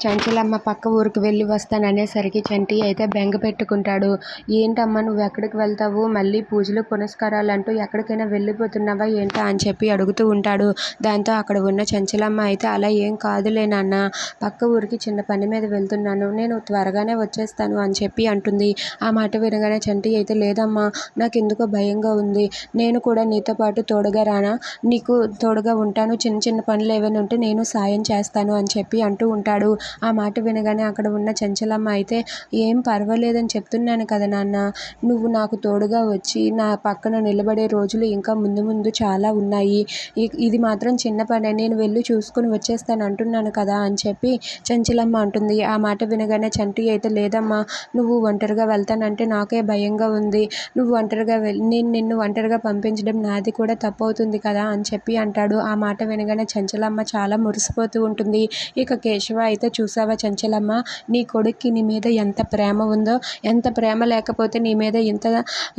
చంచలమ్మ పక్క ఊరికి వెళ్ళి వస్తాననేసరికి చంటి అయితే బెంగ పెట్టుకుంటాడు. ఏంటమ్మా నువ్వు ఎక్కడికి వెళ్తావు? మళ్ళీ పూజలు పునస్కారాలంటూ ఎక్కడికైనా వెళ్ళిపోతున్నావా ఏంటా అని చెప్పి అడుగుతూ ఉంటాడు. దాంతో అక్కడ ఉన్న చంచలమ్మ అయితే అలా ఏం కాదులే నాన్నా! పక్క ఊరికి చిన్న పని మీద వెళ్తున్నాను. నేను త్వరగానే వచ్చేస్తాను అని చెప్పి అంటుంది. ఆ మాట వినగానే చంటి అయితే లేదమ్మా! నాకు ఎందుకో భయంగా ఉంది. నేను కూడా నీతో పాటు తోడుగా రానా? నీకు తోడుగా ఉంటాను. చిన్న చిన్న పనులు ఏవైనా ఉంటే నేను సాయం చేస్తాను అని చెప్పి అంటూ ఉంటాడు. ఆ మాట వినగానే అక్కడ ఉన్న చంచలమ్మ అయితే ఏం పర్వాలేదని చెప్తున్నాను కదా నాన్న నువ్వు నాకు తోడుగా వచ్చి నా పక్కన నిలబడే రోజులు ఇంకా ముందు ముందు చాలా ఉన్నాయి. ఇది మాత్రం చిన్న పనే నేను వెళ్ళి చూసుకొని వచ్చేస్తాను అంటున్నాను కదా అని చెప్పి చంచలమ్మ అంటుంది. ఆ మాట వినగానే చంటి అయితే లేదమ్మా! నువ్వు ఒంటరిగా వెళ్తానంటే నాకే భయంగా ఉంది. నువ్వు ఒంటరిగా వెళ్ నేను నిన్ను ఒంటరిగా పంపించడం నాది కూడా తప్పు అవుతుంది కదా అని చెప్పి అంటాడు. ఆ మాట వినగానే చంచలమ్మ చాలా మురిసిపోతూ ఉంటుంది. ఇక కేశవ అయితే చూసావా చంచలమ్మ! నీ కొడుక్కి నీ మీద ఎంత ప్రేమ ఉందో! ఎంత ప్రేమ లేకపోతే నీ మీద ఇంత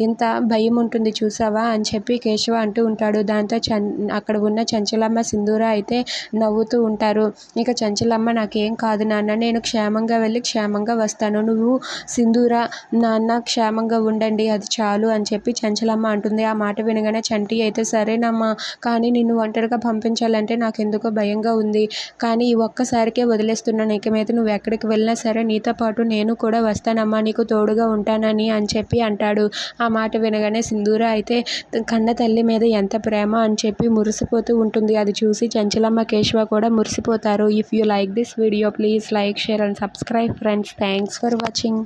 ఇంత భయం ఉంటుంది చూసావా అని చెప్పి కేశవ అంటూ ఉంటాడు. దాంతో చ అక్కడ ఉన్న చంచలమ్మ సింధూర అయితే నవ్వుతూ ఉంటారు. ఇక చంచలమ్మ నాకేం కాదు నాన్న నేను క్షేమంగా వెళ్ళి క్షేమంగా వస్తాను. నువ్వు సింధూర నాన్న క్షేమంగా ఉండండి అది చాలు అని చెప్పి చంచలమ్మ అంటుంది. ఆ మాట వినగానే చంటి అయితే సరేనమ్మా! కానీ నిన్ను ఒంటరిగా పంపించాలంటే నాకెందుకో భయంగా ఉంది. కానీ ఈ ఒక్కసారికే వదిలేస్తున్నాను. ఇక మీద నువ్వు ఎక్కడికి వెళ్ళినా సరే నీతో పాటు నేను కూడా వస్తానమ్మా! నీకు తోడుగా ఉంటానని అని చెప్పి అంటాడు. ఆ మాట వినగానే సింధూర అయితే కన్న తల్లి మీద ఎంత ప్రేమ అని చెప్పి మురిసిపోతూ ఉంటుంది. అది చూసి చంచలమ్మ కేశవ కూడా మురిసిపోతారు. If you like this video please like share and subscribe friends thanks for watching